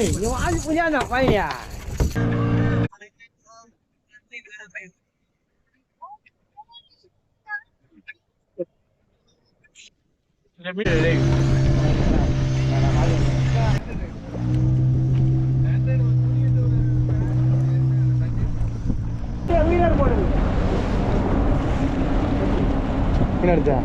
ஏய் நீ வாங்கி புரியாத பையா என்ன அடிச்சா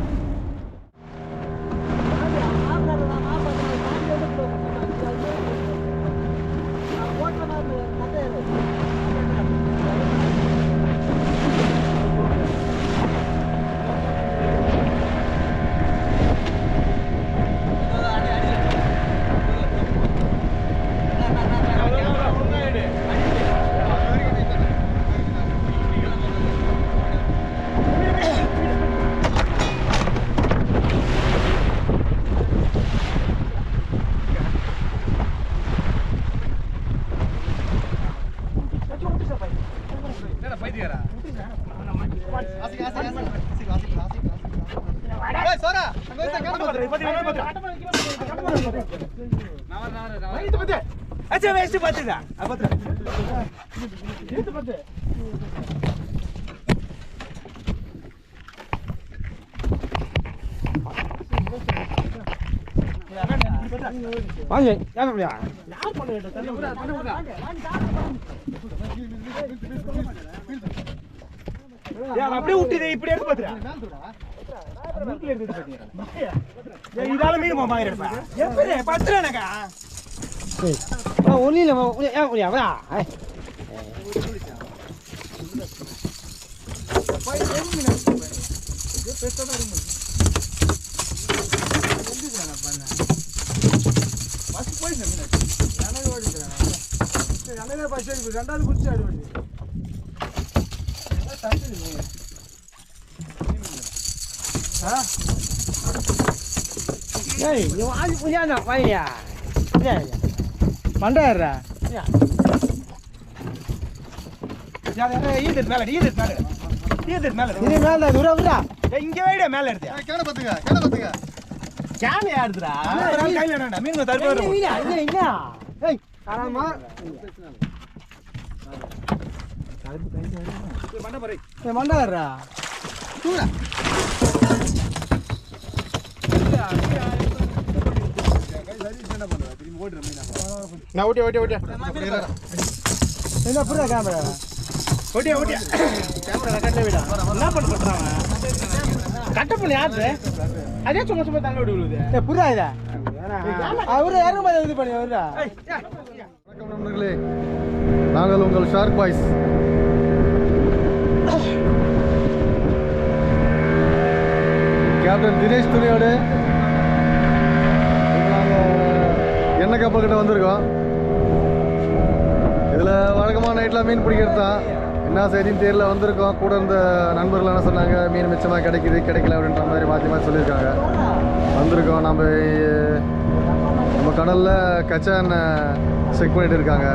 வாங்க யார் அப்படியா அப்படியே விட்டுது இப்படி எடுத்து பாத்துடா இதால மீன் மாமா எப்படி பத்துறானக்கா ஒன்றும் இல்லை ஏன் முடியா வரா மண்டாயிரா ஈதட் மேல ஈதட் மேல ஈதட் மேல இது மேல துரா துரா இங்க வைட மேல எடுத்து கேன பாத்துங்க கேன பாத்துங்க. கேன் யாருடா கையில வேண்டாம் மீன் தருவாரு இல்ல இல்ல ஏய் ஆராமா மண்ட பாரு ஏய் மண்டாயிரா தூரா நான் ஓட்டி ஓட்டி ஓட்டி என்ன புரியா கேமரா ஓட்டி ஓட்டி கேமரா கட்டல விடா என்ன பண்ண சொல்றாங்க கட்ட பண்ணி யாரு அதே சும்மா சும்மா தங்க விடு விடுது ஏய் புரியா இதா அவரு இறங்கும்போது இது பண்ணி அவரா வணக்கம் நண்பர்களே நாங்கள் உங்கள் ஷார்க் பாய்ஸ் கேப்டன் தினேஷ் துணியோடு எண்ணெய் கப்பல் கிட்ட வந்திருக்கோம் இதில் வழக்கமாக நைட்டில் மீன் பிடிக்கிறது தான் என்ன செய்தின்னு தெரியல வந்திருக்கோம். கூட இருந்த நண்பர்கள் என்ன சொன்னாங்க மீன் மிச்சமாக கிடைக்குது கிடைக்கல அப்படின்ற மாதிரி மாற்றி மாற்றி சொல்லியிருக்காங்க. வந்திருக்கோம். நம்ம நம்ம கடலில் கச்சா எண்ணெய் செக் பண்ணிட்டு இருக்காங்க.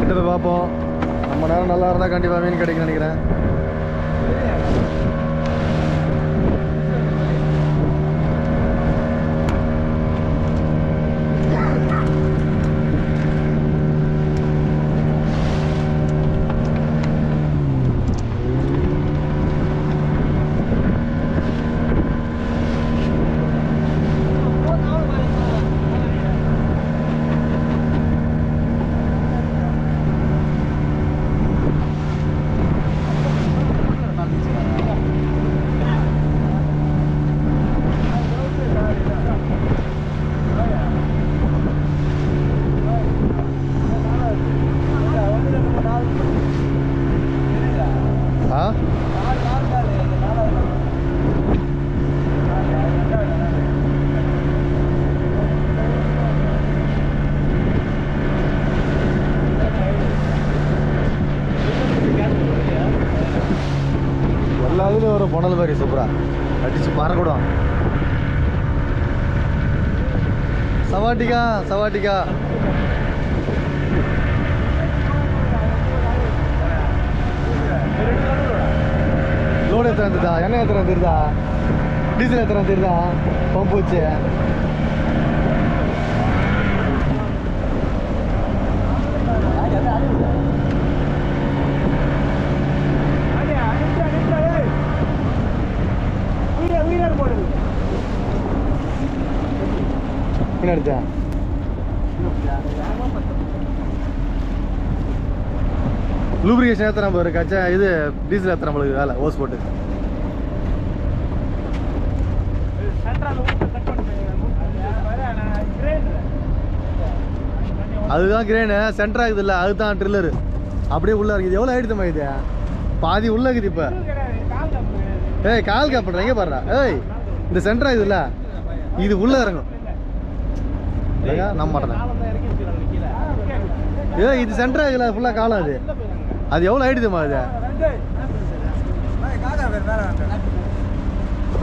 கிட்டத்தை பார்ப்போம். நம்ம நேரம் நல்லா இருந்தால் கண்டிப்பாக மீன் கிடைக்கும்னு நினைக்கிறேன் ஆ எல்லா இதுலேயும் ஒரு புனல் மாதிரி சூப்பராக அடிச்சு பறக்கூடும் சவாட்டிக்கா சவாட்டிக்கா லோடு எத்தனை வந்துருதா? எண்ணெய் எத்தனை வந்துருதா? டீசல் எத்தனை வந்துருதா? பம்பு வச்சு. என்ன அடிச்சா லூப்ரிகேஷன் ஏற்றுற நம்ம இருக்காச்சா இது டீசல் ஏற்ற நம்மளுக்கு வேலை ஓஸ் போட்டு. அதுதான் கிரேனு சென்டர் ஆகுது இல்லை அதுதான் ட்ரில்லரு அப்படியே உள்ள இருக்குது. எவ்வளோ ஆயிடுதுமா இது? பாதி உள்ள இருக்குது இப்போ. ஏய் கால் காப்பிட்ற எங்கே பாடுறா ஏய் இந்த சென்டர் ஆகுதுல்ல இது உள்ள இறங்கும். இல்லையா நம்ப மாட்டேன் ஏய் இது சென்டர் ஆகுதுல ஃபுல்லாக காலம் அது. அது எவ்வளோ ஆயிடுதுமா அது?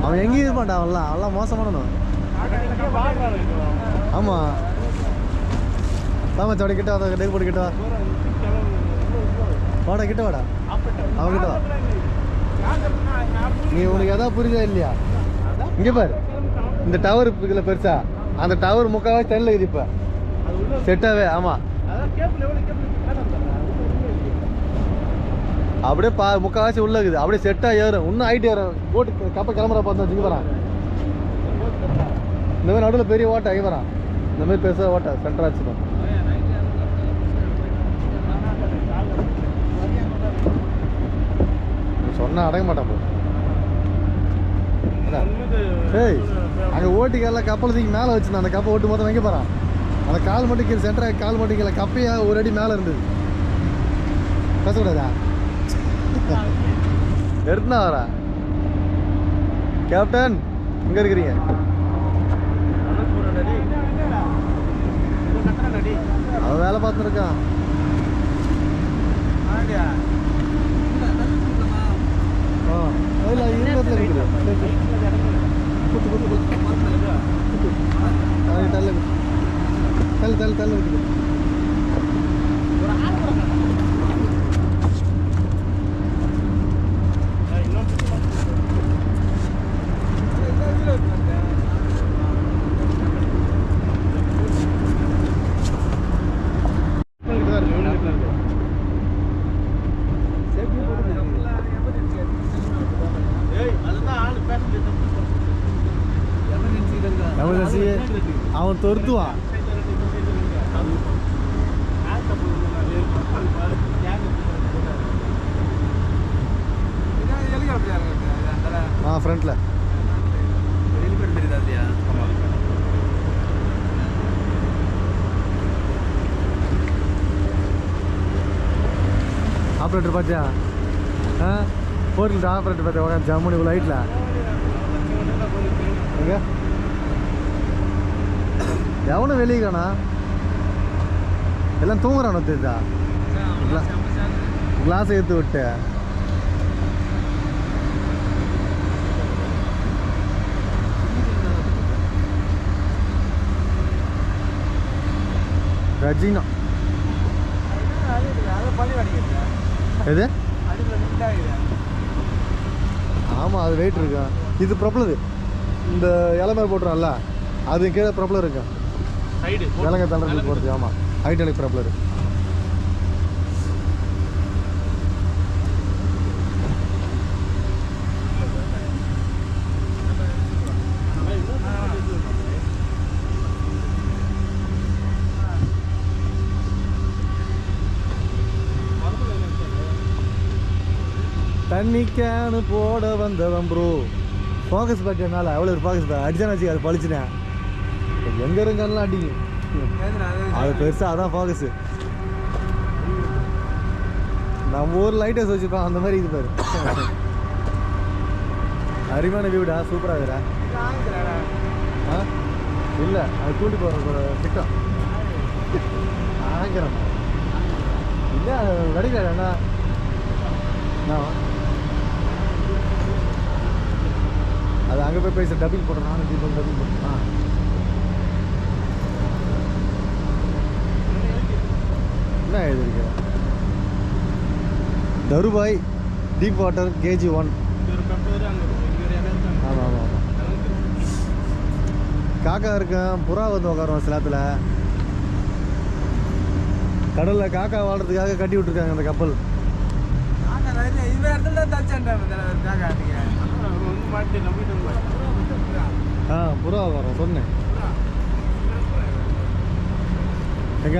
அவன் எங்கேயும் இருக்க மாட்டான் அவன்லாம் மோசம் மோசமானவன். ஆமாம் ஆமாம் சோடி கிட்ட வா டேக் போட்டு கிட்ட வா. வாடா கிட்ட வாடா. அவன் கிட்ட வா. நீ உனக்கு எதாவது புரியுதா இல்லையா? இங்கே பாரு. இந்த டவர் இருக்குல்ல பெருசா. அந்த டவர் முக்காவே தண்ணியில் இருக்குது இப்போ. செட்டாவே ஆமாம் அப்படியே பா முக்கால்வாசி உள்ள இருக்குது. அப்படியே செட்டாக ஏறும். இன்னும் ஹைட் ஏறும். போட்டு கப்பல் கிளம்புற பார்த்தா வச்சுக்க போகிறான் இந்த மாதிரி நடுவில் பெரிய ஓட்டை ஆகி வரான் இந்த மாதிரி பெருசாக ஓட்டை சென்டராக வச்சுக்கோ சொன்னால் அடங்க மாட்டான் போ. அதான். ஏய் அங்கே ஓட்டிக்கெல்லாம் கப்பல் தூக்கி மேலே வச்சுருந்தேன். அந்த கப்பை ஓட்டு மொத்தம் வாங்கி போகிறான் அந்த கால் மட்டும் கீழே சென்டராக கால் மட்டும் கீழே கப்பையாக ஒரு அடி மேலே இருந்தது. பேசக்கூடாதா? எடுத்துனா வரா கேப்டன் எங்க இருக்கிறீங்க? அவன் வேலை பார்த்துருக்கான். தள்ளு தள்ளு தள்ளு இருபத்தில் இருக்குது சரி, சரி. குத்து குத்து குத்து அவன் தள்ள தள்ளு தள்ளு தள்ளு இருக்குது எமர்ஜென்சி அவன் தொருத்துவான் ஆ ஃப்ரண்ட்டில் ஆப்ரேட்டர் பார்த்தியா ஆ போட்டில் ஆப்ரேட்டர் பார்த்தியா உட்காந்து ஜம்முனி இவ்வளோ ஹைட்டில் ஓகே எவனும் வெளியே காணா எல்லாம் தூங்குறானோ தெரியுதா கிளாஸ் எடுத்து விட்டு ரஜினா எது ஆமாம் அது வெயிட் இருக்கா இது ப்ரொப்ளர் இந்த இலை மேலே போட்டுரும்ல அது கீழே ப்ரொப்ளர் இருக்கா இலங்கை தண்டனை போகிறது ஆமாம் ஹைட்ராலிக் ப்ரொப்ளர் தண்ணி கேனு போட வந்தவன் ப்ரோ ஃபோக்கஸ் பேக்கனால அவ்வளோ ஒரு ஃபோக்கஸ் பேக் அடிச்சான்னு அது பழிச்சினேன். எங்கே இருங்கலாம் அடிங்க. அது பெருசாக அதான் ஃபோக்கஸு நம்ம ஊர் லைட்டர்ஸ் வச்சுருக்கோம் அந்த மாதிரி இது பாரு. அருமையான வியூடா சூப்பராக இருக்குடா. ஆ? இல்லை அது கூட்டி போகிற திட்டம். ஆங்கிறேன் இல்லை வடிக்கல என்ன நான் அது அங்கே போய் பேச டப்பிங் போடுறேன் நானும் தீபம் என்ன எழுதிருக்க தருபாய் டீப் வாட்டர் கேஜி ஒன் ஆமாம் ஆமாம் ஆமாம் காக்கா இருக்கும் புறா வந்து உட்காரும் சில இடத்துல கடல்ல காக்கா வாழ்றதுக்காக கட்டி விட்டுருக்காங்க அந்த கப்பல். ஆ புறா வரும் சொன்னேன். எங்க?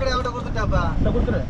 கடை அவனை கொடுத்துட்டாப்பா கொடுத்துரு.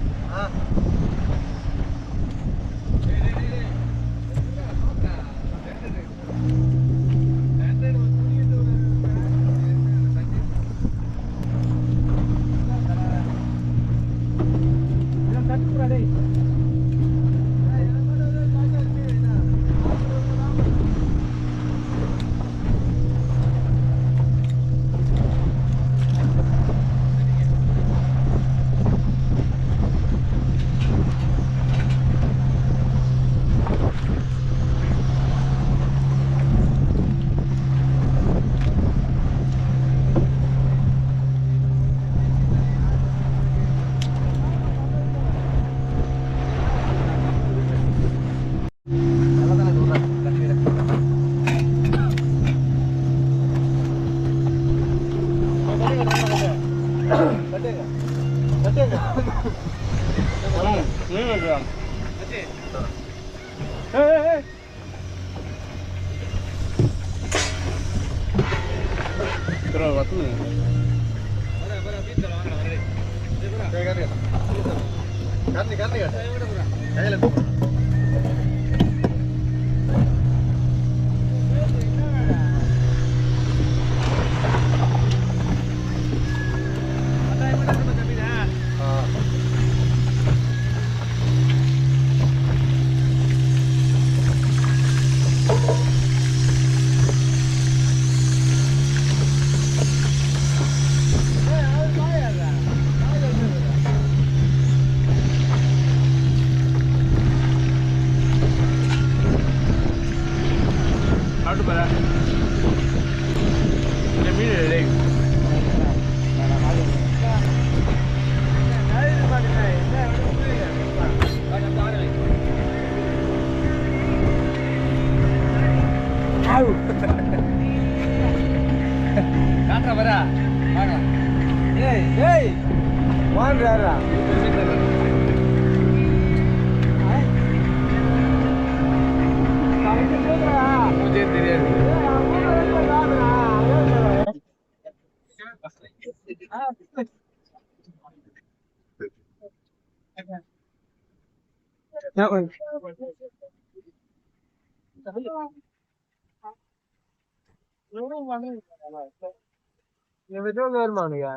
வருமானுங்க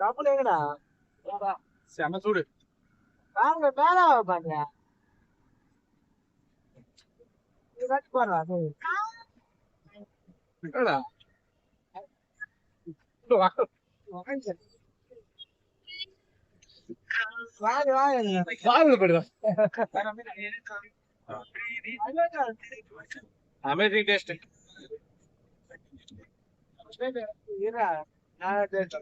டபுள் எங்கடா செம சூடு வாங்க மேல பாருங்க போடுறா என்னடா இதோ வா. வாங்க வாங்க வாங்க போயிடுவா அமேசிங் டேஸ்ட் இருடா நான் டேஸ்ட்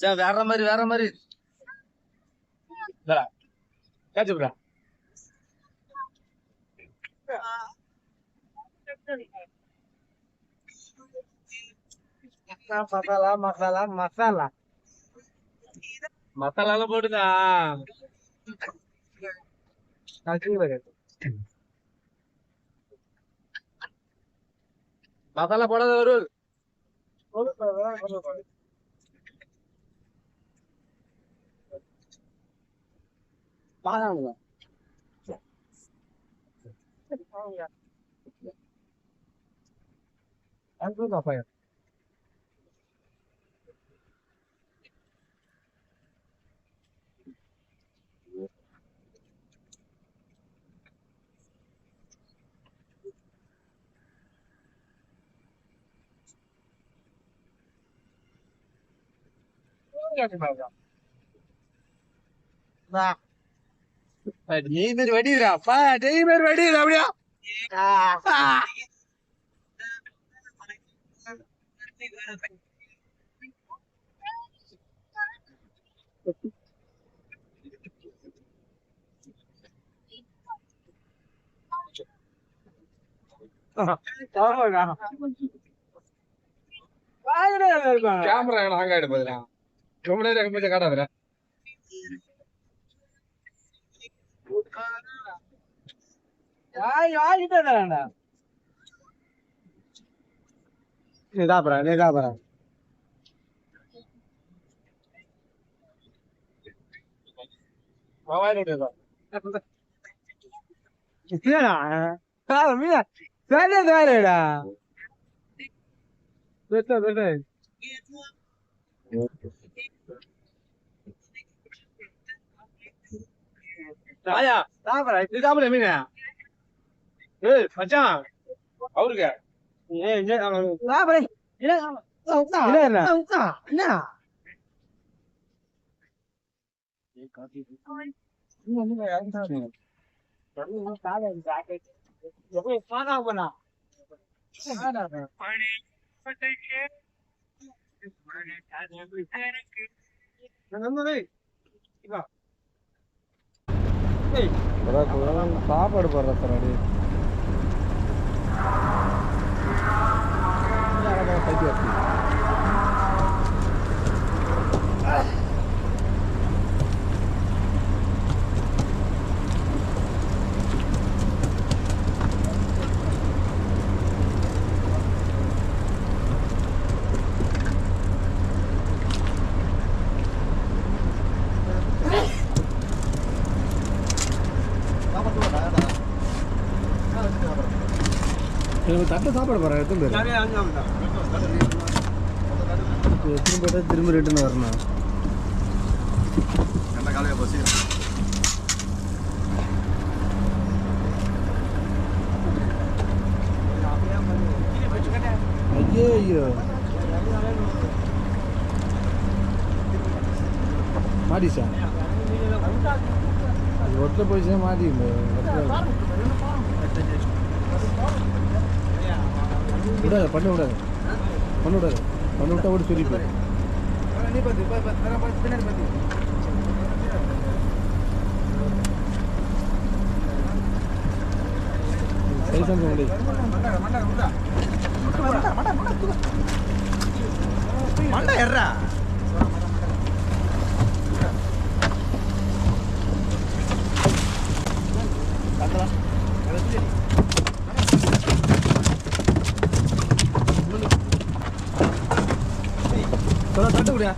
சரி வேற மாதிரி வேற மாதிரி காய்ச்சுப்புடா மசாலா மசாலா மசாலா மசாலால போடுதா மசாலா போடாத வரும் பாதாங்க நெய்மர் வடிடா பா நெய்மர் வடிடா அப்படியா கேமரா ஹாங் ஆயிடு போதுடா ரொம்ப நேரம் கொஞ்சம் காட்டாதுல இதாப்புறேன் இதாப்புறேன் ராயா சாப்பிடா இது சாப்பிட மீன். ஏய் மச்சான். அவருக்கு. சாப்பாடு போடுற சார் என்ன சாப்பாடு போடுற தட்டை சாப்பாடு போகிறேன் எத்தனை பேர் எத்தனை பேர் திரும்ப ரிட்டர்ன் வரணும். என்ன காலையில் பசி ஐயோ ஐயோ மாடிச்சா ஒட்டில் போயிடுச்சா மாடி விடாத பண்ண விடாத பண்ண விடாத பண்ண விட்டா கூட சொல்லி போய் சைஸ் அந்த எர்றா சொல்ல தட்டு குடியா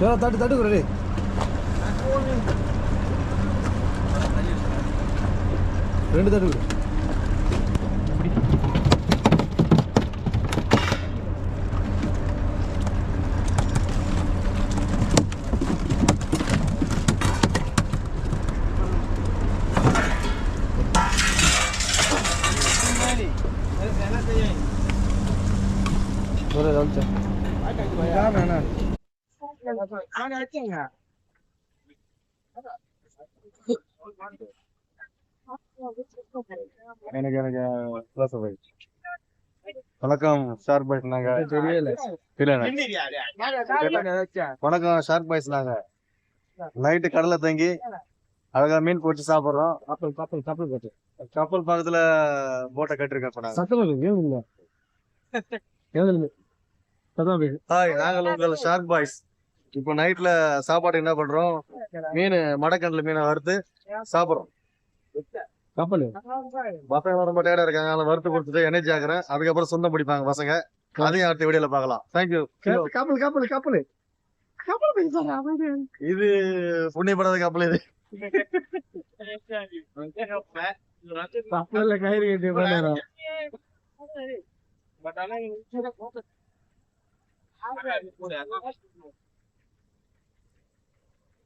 சரி தட்டு தட்டு குடி ரெண்டு தட்டு குடி சொல்ல கவனிச்சேன் எனக்கு எனக்கு ப்ளஸ் போயிடுச்சு வணக்கம் ஷார்க் பாய்ஸ் நாங்க தெரியல இல்ல வணக்கம் ஷார்க் பாய்ஸ் நாங்க நைட்டு கடல்ல தங்கி அழகா மீன் போட்டு சாப்பிடுறோம் கப்பல் கப்பல் கப்பல் கட்டு கப்பல் பக்கத்துல போட்டை கட்டிருக்கேன் நாங்க சத்தம் இல்லை இல்லை ஹாய் நாங்கள் உங்கள் ஷார்க் பாய்ஸ் இப்போ நைட்ல சாப்பாடு என்ன பண்றோம்? மீன் மடக்கண்டல மீனை வறுத்து சாப்பிடுறோம். கப்பல் பசங்க ரொம்ப டயர்டா இருக்காங்க. அதனால வறுத்து கொடுத்துட்டு எனர்ஜி ஆகுறேன் அதுக்கப்புறம் சொந்தம் பிடிப்பாங்க பசங்க. அதையும் அடுத்த வீடியோல பார்க்கலாம். தேங்க்யூ கப்பல் கப்பல் கப்பல். இது புண்ணியப்படாத கப்பல் இது. கப்பல்ல கயிறு கட்டி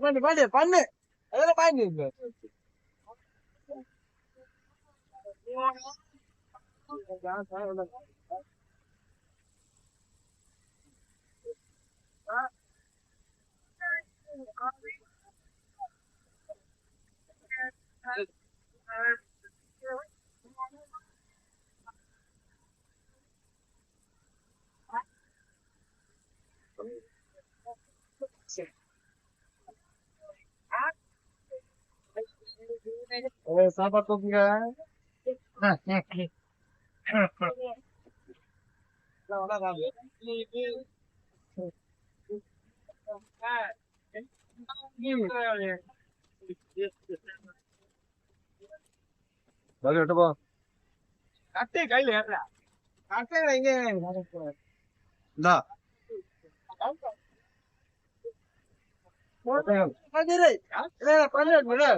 பண்ணு பண்ணு பண்ணு அதெல்லாம் பண்ணு சாப்பாடு தூக்குங்க வலி விட்டுப்போ கட்டை கையில ஏறா கட்டை எங்க இந்தா பண்ணு பண்ணு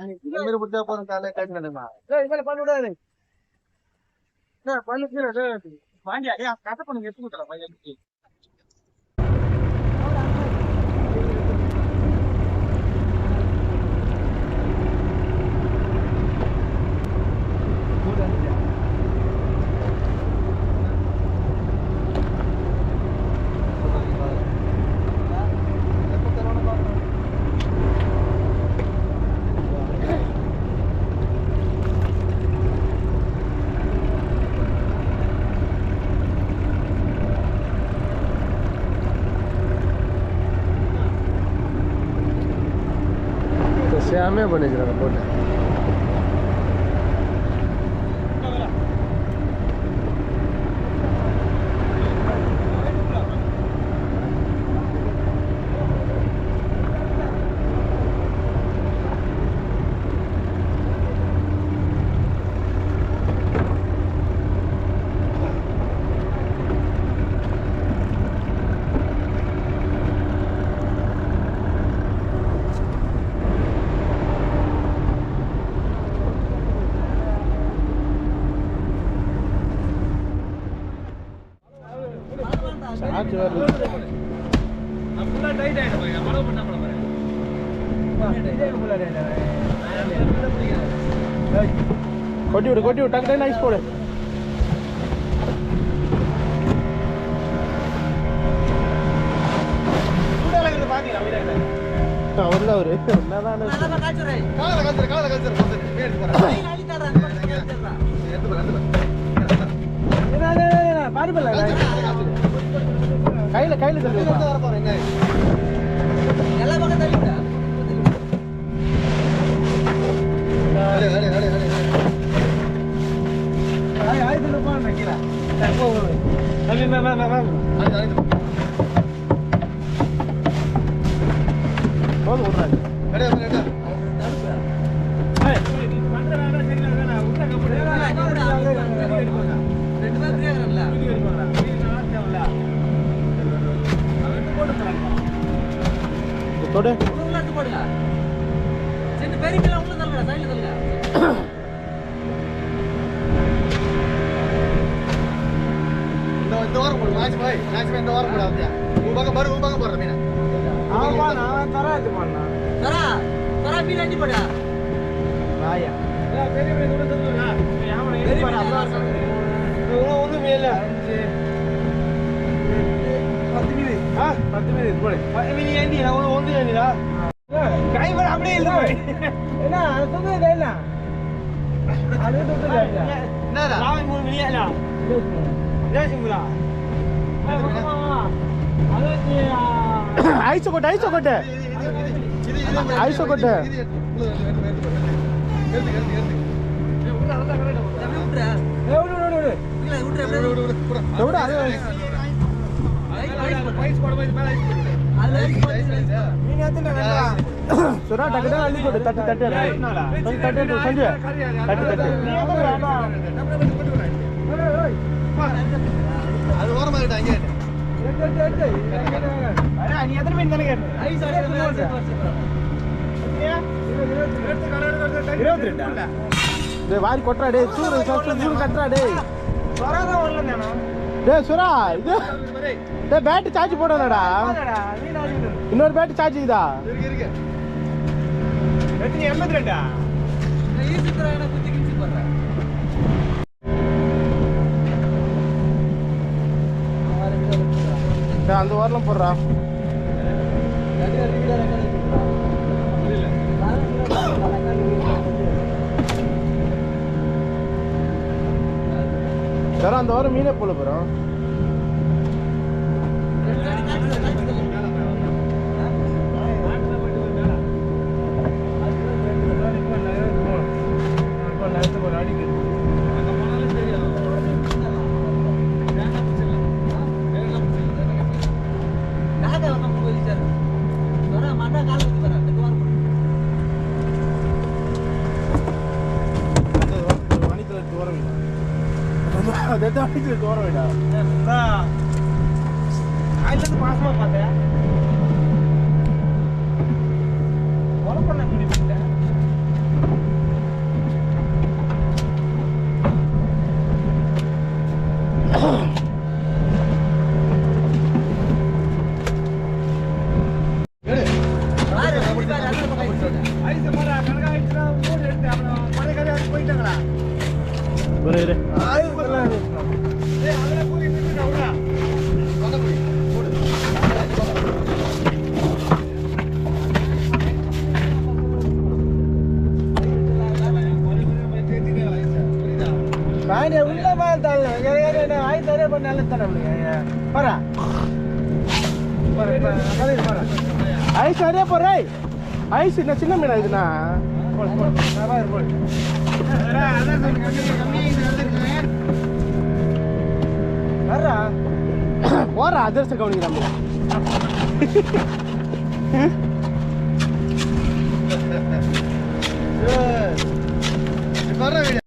இந்த மாதிரி பிடிச்சா போதும் காலையில டேய் இவள பண்ணு விடாத. பண்ணு கீழ டேய் பாண்டியா டேய் கட்ட பண்ணு எடுத்து பையன் செம்மையாக பண்ணிக்கிறாங்க போட்டு சார்ஜ் வருது கொட்டி விடு கொட்டி விடு டக்கு ஐஸ் போடு அவர் தான் அவரு என்னதான் காலை கழுத்துற காலை கழுத்துற போட்டு மீன் எடுத்து போறேன் எடுத்து போறேன் எடுத்து பாருபல்ல கையில கையில தள்ளி விடுப்பா. வர போறேன் என்ன அடே அடே வீடியோ எடுப்பாங்களா? வீடியோ நல்லா தேவையில்ல. அவன் எடுத்து போட்டு போறாங்க. தொடு இந்த வாரம் போடு மேட்ச் பாய் மேட்ச் இந்த வாரம் போடு பக்கம் பாரு பக்கம் போடுற மீன். ஆமா, நான் தரேன் இது பண்ணேன். வாயா. பெரிய மீன் கூட சொல்லுங்க பெரிய மீன் ஒண்ணுமே இல்ல. பத்து மீன். ஆ பத்து மீன் இது போடு. பத்து மீன் ஏண்டி? நான் ஒண்ணு ஏண்டிடா. கை வர அப்படியே இல்லை என்ன சொல்லுங்க என்ன? அது என்னடா? நாளை மூணு மணி இல்ல. ஏசிங்களா ஐசு கொட்டு ஐசு கொட்டு ஐசு கொட்டு சுறா டக்கு தான் அள்ளி கொடு தட்டு தட்டு தட்டு சஞ்சு தட்டு தட்டு அது ஓரமா கிட்ட அங்கே நீ எத்தனை தானே இருபத்தி ரெண்டா வாரி கொட்டுறா டேய் சூடு சூடு கட்டுறா டேய். டேய் சுரா இது. பேட்டரி சார்ஜ் போடலடா. இன்னொரு பேட்டரி சார்ஜ் இதா எண்பத்தி ரெண்டா? அந்த வாரலாம் போடுறா. சார் அந்த வாரம் மீனே போல போகிறோம் சின்ன சின்ன மீனா இதுனா போற அதிர்ஷ்ட கவனிக்கிறாங்க